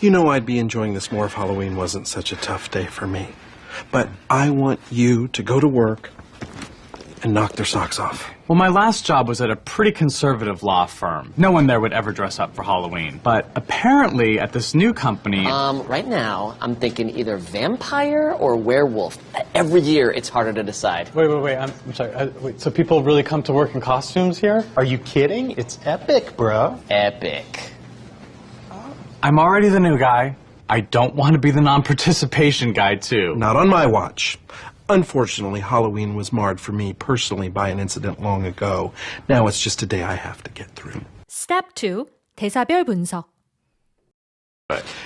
You know I'd be enjoying this more if Halloween wasn't such a tough day for me. But I want you to go to work and knock their socks off. Well, my last job was at a pretty conservative law firm. No one there would ever dress up for Halloween. But apparently, at this new company, Um, right now, I'm thinking either vampire or werewolf. Every year, it's harder to decide. Wait, wait, wait. I'm, I'm sorry. I, wait, so people really come to work in costumes here? Are you kidding? It's epic, bro. Epic. I'm already the new guy. I don't want to be the non participation guy, too. Not on my watch. Unfortunately, Halloween was marred for me personally by an incident long ago. Now it's just a day I have to get through. 스텝 2. 대사별 분석.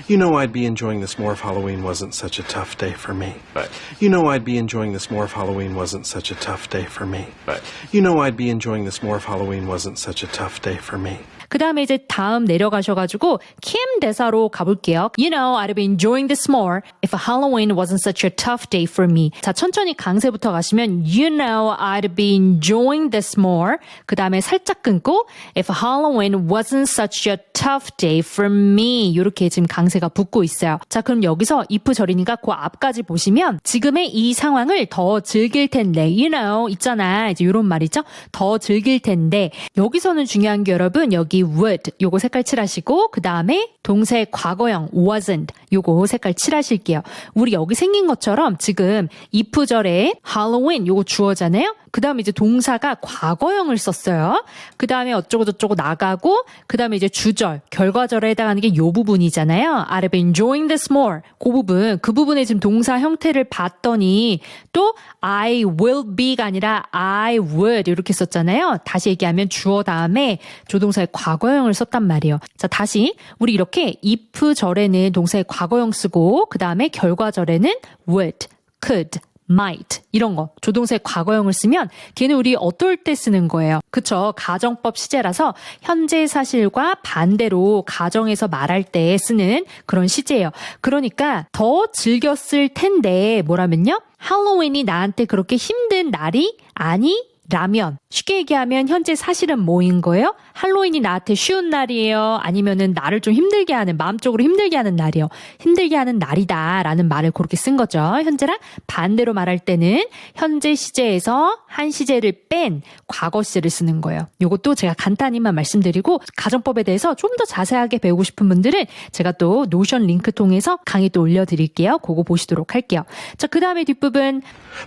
You know I'd be enjoying this more if Halloween wasn't such a tough day for me. But- You know I'd be enjoying this more if Halloween wasn't such a tough day for me. But- You know I'd be enjoying this more if Halloween wasn't such a tough day for me. 그 다음에 이제 다음 내려가셔가지고 킴 대사로 가볼게요. You know, I'd be enjoying this more if Halloween wasn't such a tough day for me. 자, 천천히 강세부터 가시면 You know, I'd be enjoying this more. 그 다음에 살짝 끊고 if Halloween wasn't such a tough day for me. 이렇게 지금 강세가 붙고 있어요. 자, 그럼 여기서 if 절이니까 그 앞까지 보시면 지금의 이 상황을 더 즐길 텐데 You know, 있잖아. 이제 이런 말이죠. 더 즐길 텐데 여기서는 중요한 게 여러분 여기 would 요거 색깔 칠하시고 그 다음에 동사의 과거형 wasn't 요거 색깔 칠하실게요. 우리 여기 생긴 것처럼 지금 if절에 Halloween 요거 주어잖아요. 그 다음에 이제 동사가 과거형을 썼어요. 그 다음에 어쩌고 저쩌고 나가고 그 다음에 이제 주절 결과절에 해당하는 게 요 부분이잖아요. I've been enjoying this more 그 부분 그 부분에 지금 동사 형태를 봤더니 또 I will be가 아니라 I would 이렇게 썼잖아요. 다시 얘기하면 주어 다음에 조동사의 과거 형을 썼단 말이에요. 자 다시 우리 이렇게 if 절에는 동사의 과거형 쓰고 그 다음에 결과절에는 would, could might 이런 거 조동사의 과거형을 쓰면 걔는 우리 어떨 때 쓰는 거예요. 그쵸? 가정법 시제라서 현재 사실과 반대로 가정에서 말할 때 쓰는 그런 시제예요. 그러니까 더 즐겼을 텐데 뭐라면요? 할로윈이 나한테 그렇게 힘든 날이 아니 라면 쉽게 얘기하면 현재 사실은 뭐인 거예요? 할로윈이 나한테 쉬운 날이에요? 아니면은 나를 좀 힘들게 하는 마음적으로 힘들게 하는 날이요? 힘들게 하는 날이다 라는 말을 그렇게 쓴 거죠. 현재랑 반대로 말할 때는 현재 시제에서 한 시제를 뺀 과거 시제를 쓰는 거예요. 요것도 제가 간단히만 말씀드리고 가정법에 대해서 좀 더 자세하게 배우고 싶은 분들은 제가 또 노션 링크 통해서 강의 또 올려드릴게요. 그거 보시도록 할게요. 자, 그 다음에 뒷부분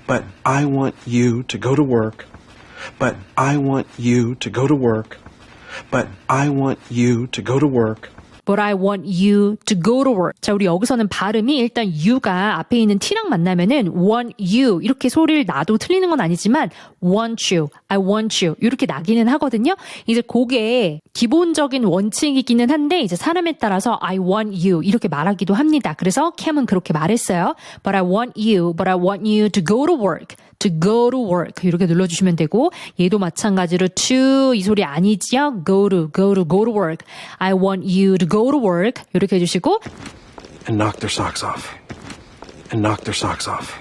But I want you to go to work. But I want you to go to work. But I want you to go to work. But I want you to go to work. 자, 우리 여기서는 발음이 일단 you가 앞에 있는 t랑 만나면은 want you 이렇게 소리를 나도 틀리는 건 아니지만 want you, I want you 이렇게 나기는 하거든요. 이제 그게 기본적인 원칙이기는 한데 이제 사람에 따라서 I want you 이렇게 말하기도 합니다. 그래서 캠은 그렇게 말했어요. But I want you, but I want you to go to work. to go to work 이렇게 눌러주시면 되고 얘도 마찬가지로 to 이 소리 아니지요? go to, go to, go to work. I want you to go to work 이렇게 해주시고 And knock their socks off. And knock their socks off.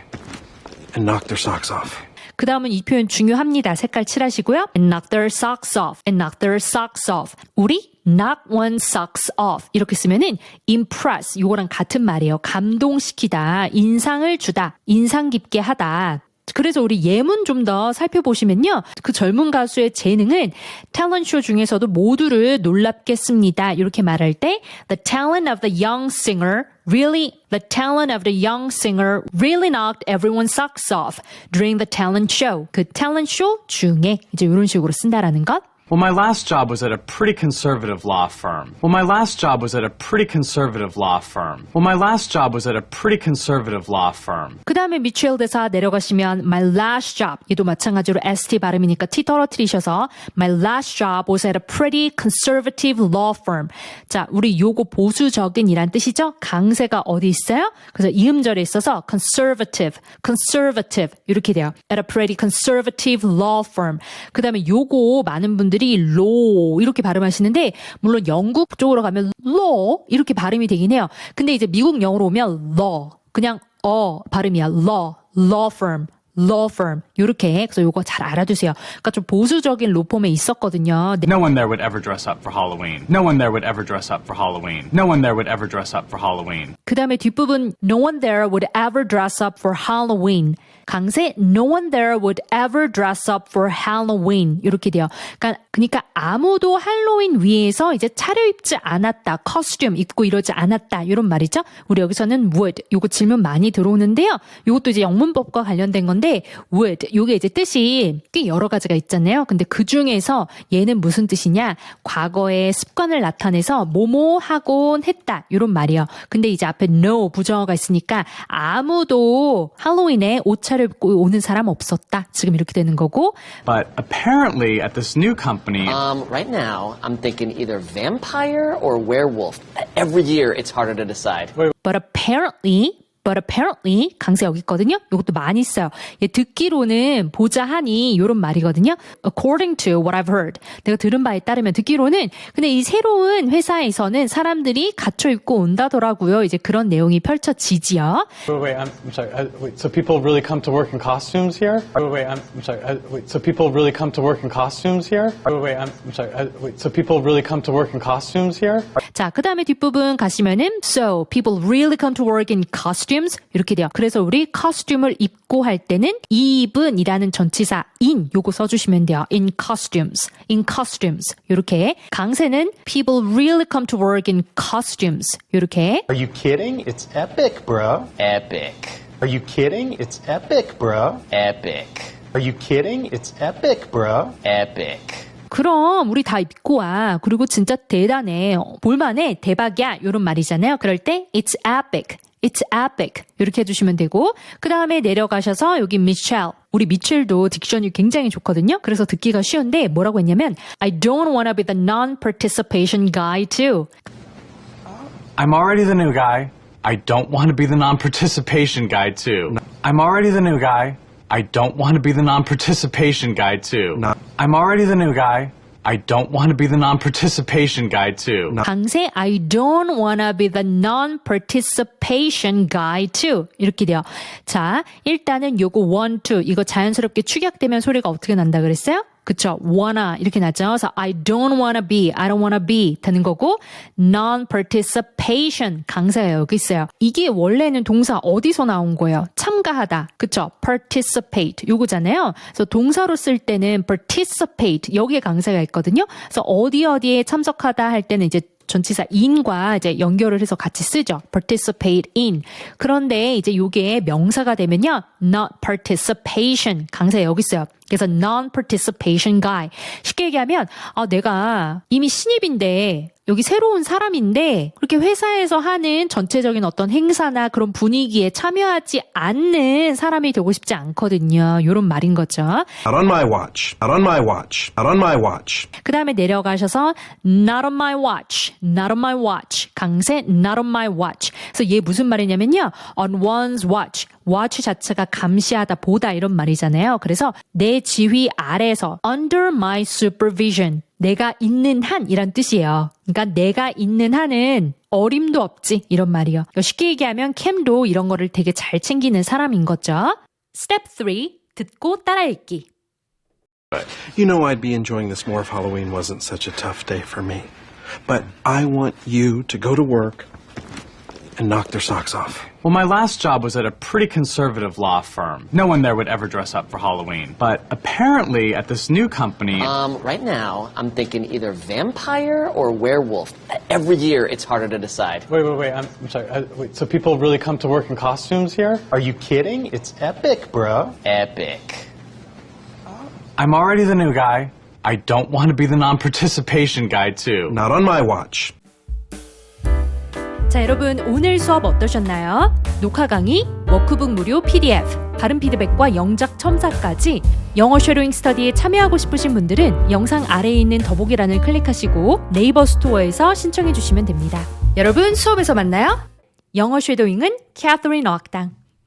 And knock their socks off. 그 다음은 이 표현 중요합니다. 색깔 칠하시고요. And knock their socks off. And knock their socks off. 우리 knock one socks off 이렇게 쓰면은 impress 요거랑 같은 말이에요. 감동시키다, 인상을 주다, 인상 깊게 하다. 그래서 우리 예문 좀 더 살펴보시면요. 그 젊은 가수의 재능은 탤런트쇼 중에서도 모두를 놀랍겠습니다. 이렇게 말할 때 the talent of the young singer really the talent of the young singer really knocked everyone's socks off during the talent show. 그 show 중에 이제 이런 식으로 쓴다라는 것. Well, my last job was at a pretty conservative law firm. Well, my last job was at a pretty conservative law firm. Well, my last job was at a pretty conservative law firm. 그 다음에 미첼 대사 내려가시면 my last job 얘도 마찬가지로 st 발음이니까 t 떨어뜨리셔서 my last job was at a pretty conservative law firm. 자, 우리 요거 보수적인이란 뜻이죠? 강세가 어디 있어요? 그래서 이음절에 있어서 conservative, conservative 이렇게 돼요. at a pretty conservative law firm. 그 다음에 요거 많은 분들이 law 이렇게 발음하시는데 물론 영국 쪽으로 가면 law 이렇게 발음이 되긴 해요. 근데 이제 미국 영어로 오면 law 그냥 어 발음이야 law law firm law firm 요렇게 그래서 요거 잘 알아두세요. 그러니까 좀 보수적인 로펌에 있었거든요. 네. No one there would ever dress up for Halloween. No one there would ever dress up for Halloween. No one there would ever dress up for Halloween. 그 다음에 뒷부분 No one there would ever dress up for Halloween. 강세 No one there would ever dress up for Halloween 이렇게 돼요. 그러니까, 그러니까 아무도 할로윈 위에서 이제 차려입지 않았다. 커스튬 입고 이러지 않았다. 이런 말이죠. 우리 여기서는 would 요거 질문 많이 들어오는데요. 요것도 이제 영문법과 관련된 건데 would 요게 이제 뜻이 꽤 여러 가지가 있잖아요. 근데 그 중에서 얘는 무슨 뜻이냐? 과거의 습관을 나타내서 뭐뭐 하곤 했다. 이런 말이에요. 근데 이제 앞에 no 부정어가 있으니까 아무도 할로윈에 옷차 려입고 오는 사람 없었다. 지금 이렇게 되는 거고 But apparently, at this new company, Um, right now, I'm thinking either vampire or werewolf. Every year, it's harder to decide. but apparently But apparently 강세 여기 있거든요. 이것도 많이 써요. 얘 듣기로는 보자 하니 이런 말이거든요. According to what I've heard. 내가 들은 바에 따르면 듣기로는 근데 이 새로운 회사에서는 사람들이 갖춰 입고 온다더라고요. 이제 그런 내용이 펼쳐지지요. Wait, wait, I'm, I'm sorry. Uh, wait, so people really come to work in costumes here? Wait, wait, I'm, I'm sorry. Uh, wait, so people really come to work in costumes here? Wait, wait, I'm, I'm sorry. Uh, wait, so people really come to work in costumes here? 자, 그 다음에 뒷부분 가시면은 So people really come to work in costumes 이렇게 돼요. 그래서 우리 costume을 입고 할 때는 입은이라는 전치사 in 요거 써주시면 돼요. In costumes, in costumes 이렇게 강세는 people really come to work in costumes 이렇게 Are you kidding? It's epic, bro. Epic. Are you kidding? It's epic, bro. Epic. Are you kidding? It's epic, bro. Epic. 그럼 우리 다 입고 와. 그리고 진짜 대단해. 어, 볼만해. 대박이야. 이런 말이잖아요. 그럴 때 it's epic. It's epic. 이렇게 해주시면 되고 그 다음에 내려가셔서 여기 미첼. 우리 미첼도 딕션이 굉장히 좋거든요. 그래서 듣기가 쉬운데 뭐라고 했냐면 I don't wanna be the non-participation guy too. I'm already the new guy. I don't want to be the non participation guy, too. I'm already the new guy. I don't want to be the non participation guy, too. I'm already the new guy. I don't want to be the non participation guy, too. 강세 I don't wanna be the non-participation guy too. 이렇게 돼요. 자, 일단은 요거 want to 이거 자연스럽게 축약되면 소리가 어떻게 난다 그랬어요? 그쵸. wanna 이렇게 나죠. 그래서 I don't wanna be, I don't wanna be 되는 거고 non-participation 강세가 여기 있어요. 이게 원래는 동사 어디서 나온 거예요? 참가하다. 그쵸. participate 요거잖아요. 그래서 동사로 쓸 때는 participate 여기에 강세가 있거든요. 그래서 어디 어디에 참석하다 할 때는 이제 전치사 in과 이제 연결을 해서 같이 쓰죠. participate in. 그런데 이제 요게 명사가 되면요. not participation. 강세 여기 있어요. 그래서 non-participation guy. 쉽게 얘기하면 아 내가 이미 신입인데 여기 새로운 사람인데 그렇게 회사에서 하는 전체적인 어떤 행사나 그런 분위기에 참여하지 않는 사람이 되고 싶지 않거든요. 요런 말인 거죠. Not on my watch. Not on my watch. Not on my watch. 그 다음에 내려가셔서 not on my watch, not on my watch, 강세 not on my watch. 그래서 얘 무슨 말이냐면요, on one's watch, watch 자체가 감시하다, 보다 이런 말이잖아요. 그래서 내 지휘 아래서 under my supervision, 내가 있는 한이란 뜻이에요. 그러니까 내가 있는 한은 어림도 없지 이런 말이요. 쉽게 얘기하면 캠도 이런 거를 되게 잘 챙기는 사람인 거죠. Step 3 듣고 따라 읽기. You know I'd be enjoying this more if Halloween wasn't such a tough day for me. But I want you to go to work and knock their socks off. Well, my last job was at a pretty conservative law firm. No one there would ever dress up for Halloween. But apparently, at this new company, Um, right now, I'm thinking either vampire or werewolf. Every year, it's harder to decide. Wait, wait, wait, I'm, I'm sorry. Uh, wait, so people really come to work in costumes here? Are you kidding? It's epic, bro. Epic. I'm already the new guy. I don't want to be the non-participation guy too. Not on my watch. 자, 여러분 오늘 수업 어떠셨나요? 녹화 강의, 워크북 무료 PDF, 발음 피드백과 영작 첨삭까지 영어 쉐도잉 스터디에 참여하고 싶으신 분들은 영상 아래에 있는 더보기란을 클릭하시고 네이버 스토어에서 신청해 주시면 됩니다. 여러분 수업에서 만나요. 영어 쉐도잉은 캐서린 어학당.